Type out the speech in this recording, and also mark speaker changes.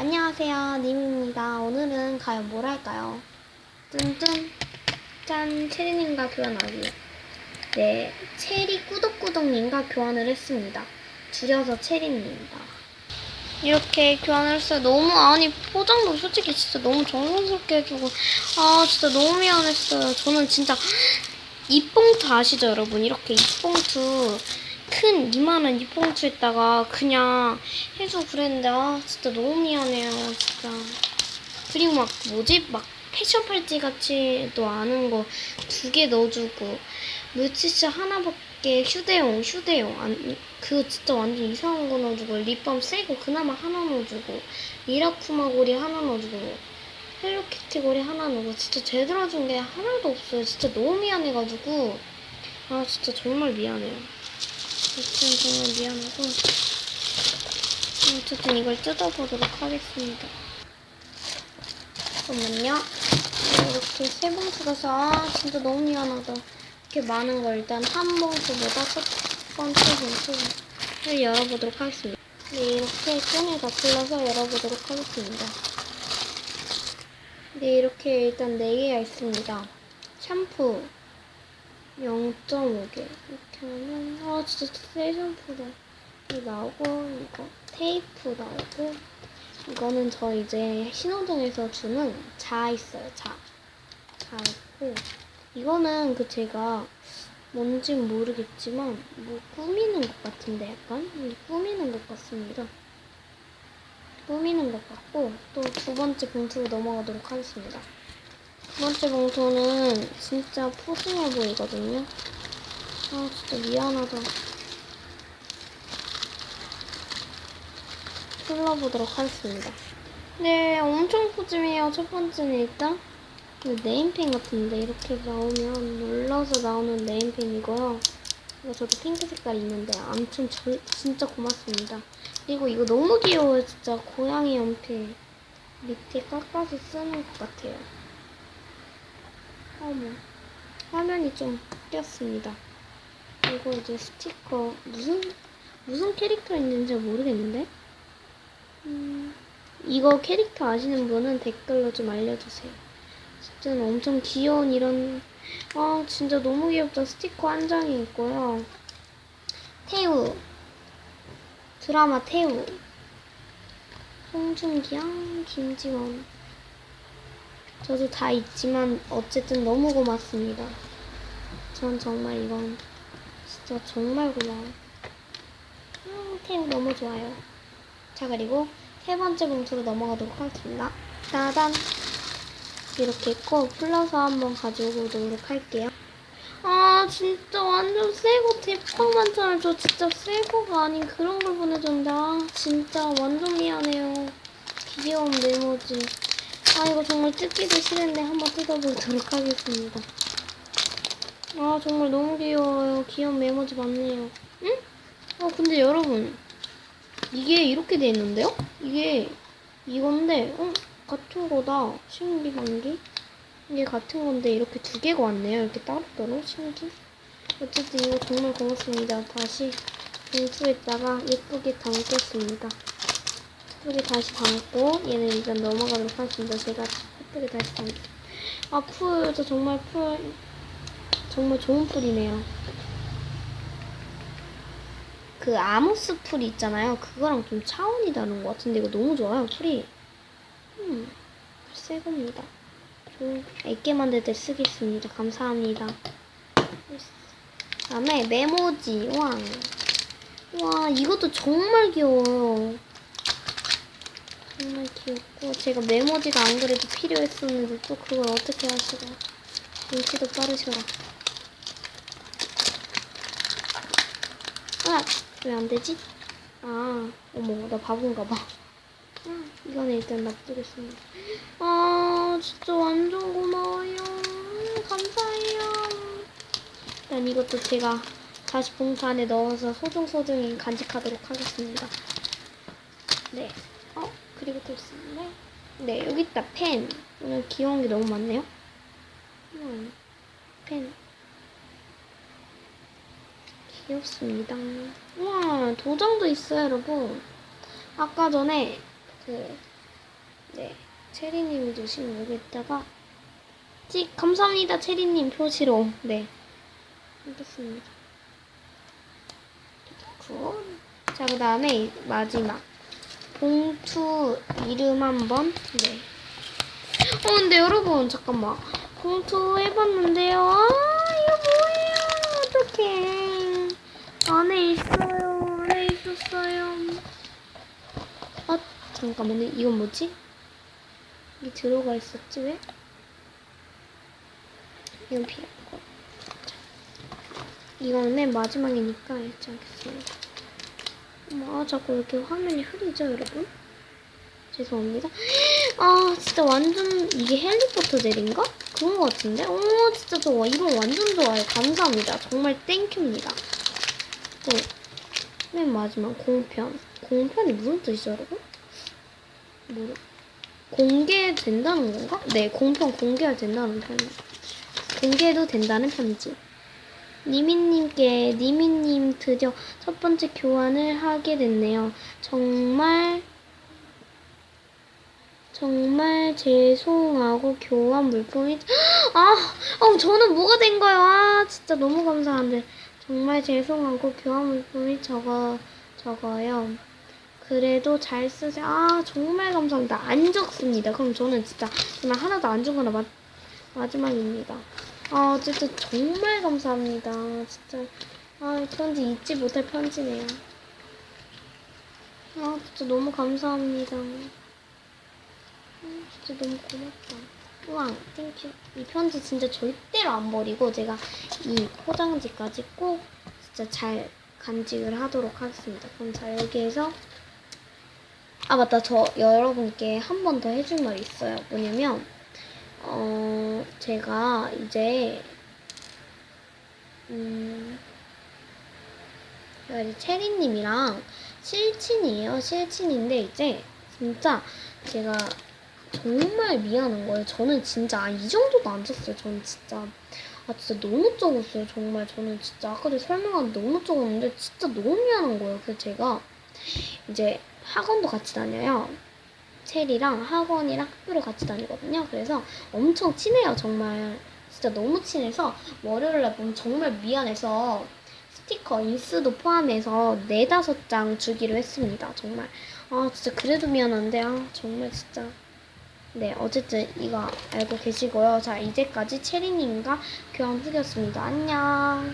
Speaker 1: 안녕하세요, 님입니다. 오늘은 과연 뭘 할까요? 뚠뚠 짠 체리님과 교환하기. 네, 체리 꾸덕꾸덕님과 교환을 했습니다. 줄여서 체리님입니다. 이렇게 교환을 했어요. 너무 아니 포장도 솔직히 진짜 너무 정성스럽게 해주고 아 진짜 너무 미안했어요. 저는 진짜 입봉투 아시죠, 여러분? 이렇게 입봉투 큰 이만한 입봉투에다가 그냥 해주고 그랬는데 아 진짜 너무 미안해요, 진짜. 그리고 막 뭐지? 막 패션 팔찌 같이도 아는 거 두 개 넣어주고 물티슈 하나밖에 휴대용 휴대용 안 그거 진짜 완전 이상한 거 넣어주고 립밤 새거 그나마 하나 넣어주고 미라쿠마 고리 하나 넣어주고 헬로키티 고리 하나 넣고 진짜 제대로 준 게 하나도 없어요 진짜 너무 미안해가지고 아 진짜 정말 미안해요 어쨌든 정말 미안하고 어쨌든 이걸 뜯어보도록 하겠습니다 잠깐만요 이렇게 세 봉투가 서 아, 진짜 너무 미안하다. 이렇게 많은 걸 일단 한 봉투보다 첫 번째 봉투를 열어보도록 하겠습니다. 네, 이렇게 끈을 다 풀러서 열어보도록 하겠습니다. 네, 이렇게 일단 4개가 있습니다. 샴푸 0.5개. 이렇게 하면, 아, 진짜 새 샴푸다. 이거 나오고, 이거 테이프 나오고, 이거는 저 이제 신호등에서 주는 자 있어요, 자. 자 있고, 이거는 그 제가 뭔진 모르겠지만, 뭐 꾸미는 것 같은데, 약간? 음, 꾸미는 것 같습니다. 꾸미는 것 같고, 또 두 번째 봉투로 넘어가도록 하겠습니다. 두 번째 봉투는 진짜 푸짐해 보이거든요. 아, 진짜 미안하다. 풀러보도록 하겠습니다. 네, 엄청 푸짐해요. 첫 번째는 일단 그 네임펜 같은데 이렇게 나오면 눌러서 나오는 네임펜이고요. 이거 저도 핑크 색깔 있는데 아무튼 저, 진짜 고맙습니다. 그리고 이거 너무 귀여워요. 진짜 고양이 연필 밑에 깎아서 쓰는 것 같아요. 어머, 화면이 좀 꼈습니다. 그리고 이제 스티커 무슨 무슨 캐릭터 있는지 모르겠는데 음, 이거 캐릭터 아시는 분은 댓글로 좀 알려주세요. 진짜 엄청 귀여운 이런 아 진짜 너무 귀엽다 스티커 한 장이 있고요. 태우 드라마 태우 송중기랑 김지원 저도 다 있지만 어쨌든 너무 고맙습니다. 전 정말 이건 진짜 정말 고마워. 음, 태우 너무 좋아요. 자 그리고 세 번째 봉투로 넘어가도록 하겠습니다. 따단 이렇게 있고 플러서 한번 가지고 오도록 할게요. 아 진짜 완전 새거 대빵 많잖아요. 저 진짜 새거가 아닌 그런 걸아 진짜 완전 미안해요. 귀여운 메모지. 아 이거 정말 뜯기도 싫은데 한번 뜯어보도록 하겠습니다. 아 정말 너무 귀여워요. 귀여운 메모지 많네요. 응? 아 근데 여러분 이게 이렇게 돼 있는데요? 이게 이건데 어? 같은 거다 신기한게 이게 같은 건데 이렇게 두 개가 왔네요 이렇게 따로따로 신기 어쨌든 이거 정말 고맙습니다 다시 봉투에다가 예쁘게 담겠습니다 예쁘게 다시 담고 얘는 일단 넘어가도록 하겠습니다 제가 예쁘게 다시 담고 아풀 저 정말 풀 정말 좋은 풀이네요 그 아모스 풀 있잖아요. 그거랑 좀 차원이 다른 것 같은데 이거 너무 좋아요. 풀이. 음, 새 겁니다. 좀 애게 만들 때 쓰겠습니다. 감사합니다. 다음에 메모지. 와. 와, 이것도 정말 귀여워요. 정말 귀엽고 제가 메모지가 안 그래도 필요했었는데 또 그걸 어떻게 하시라. 눈치도 빠르셔라. 아! 왜 안 되지? 아, 어머, 나 바본가 봐. 아, 이거는 일단 놔두겠습니다. 아, 진짜 완전 고마워요. 감사해요. 일단 이것도 제가 다시 봉투 안에 넣어서 소중소중히 간직하도록 하겠습니다. 네. 어, 그리고 또 있습니다. 네, 여기 있다. 펜. 오늘 귀여운 게 너무 많네요. 음, 펜. 귀엽습니다. 우와, 도장도 있어요, 여러분. 아까 전에 그 네, 체리님이 주신 여기다가 찍 감사합니다 체리님 표시로 네 알겠습니다. 굿. 자 그 다음에 마지막 봉투 이름 한번 네. 어 근데 여러분 잠깐만 봉투 해봤는데요. 아 이거 뭐예요? 어떡해. 안에 있어요. 안에 있었어요. 아 잠깐만요. 이건 뭐지? 이게 들어가 있었지 왜? 이건 피하고. 자, 이거는 맨 마지막이니까 읽지 않겠습니다. 아, 자꾸 이렇게 화면이 흐리죠, 여러분? 죄송합니다. 아, 진짜 완전 이게 헬리포터 젤인가? 그런 것 같은데? 오, 진짜 저 이거 완전 좋아요. 감사합니다. 정말 땡큐입니다. 네. 맨 마지막 공편. 공편이 무슨 뜻이죠, 여러분? 모르. 공개된다는 건가? 네, 공편 공개가 된다는 편이. 공개도 된다는 편지. 니미님께 니미님 드디어 첫 번째 교환을 하게 됐네요. 정말 정말 죄송하고 교환 물품이 아, 어, 저는 뭐가 된 거예요? 아, 진짜 너무 감사한데 정말 죄송하고 교환 물품이 적어 적어요. 그래도 잘 쓰세요. 아, 정말 감사합니다. 안 적습니다. 그럼 저는 진짜 정말 하나도 안 적거나 마, 마지막입니다. 아, 어쨌든 정말 감사합니다. 진짜. 아, 이 편지 잊지 못할 편지네요. 아, 진짜 너무 감사합니다. 음, 진짜 너무 고맙다. 우와, 땡큐. 이 편지 진짜 절대로 안 버리고 제가 이 포장지까지 꼭 진짜 잘 간직을 하도록 하겠습니다. 그럼 자, 여기에서 아, 맞다. 저 여러분께 한 번 더 해줄 말이 있어요. 뭐냐면, 어, 제가 이제, 음, 제가 이제 체리님이랑 실친이에요. 실친인데, 이제, 진짜 제가 정말 미안한 거예요. 저는 진짜, 아, 이 정도도 안 쳤어요. 저는 진짜. 아, 진짜 너무 적었어요. 정말. 저는 진짜 아까도 설명하는데 너무 적었는데, 진짜 너무 미안한 거예요. 그래서 제가 이제 학원도 같이 다녀요. 체리랑 학원이랑 학교를 같이 다니거든요. 그래서 엄청 친해요, 정말. 진짜 너무 친해서 월요일날 보면 정말 미안해서 스티커 인스도 포함해서 네다섯 장 주기로 했습니다. 정말. 아, 진짜 그래도 미안한데, 아, 정말 진짜. 네, 어쨌든 이거 알고 계시고요. 자, 이제까지 체리님과 교환 후기였습니다. 안녕.